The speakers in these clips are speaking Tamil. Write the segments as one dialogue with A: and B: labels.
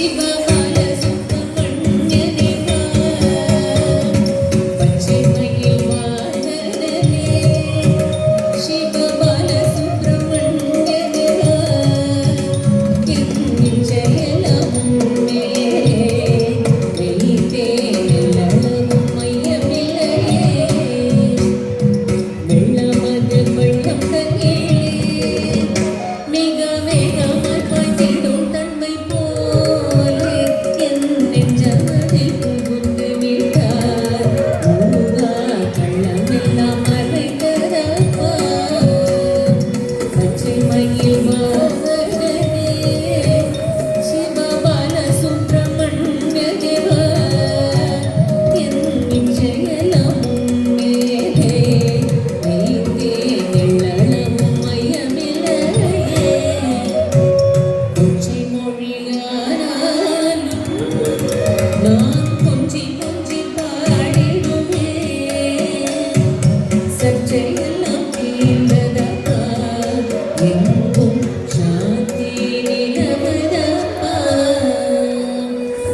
A: Спасибо.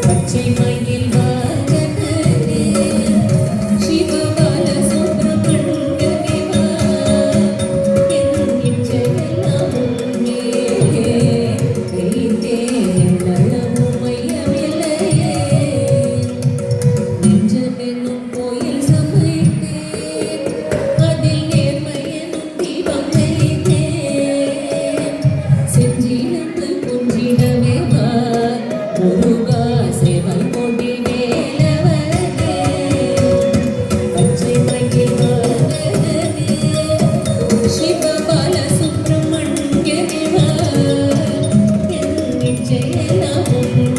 A: பச்சை மயில் வா Jai Namo Buddha.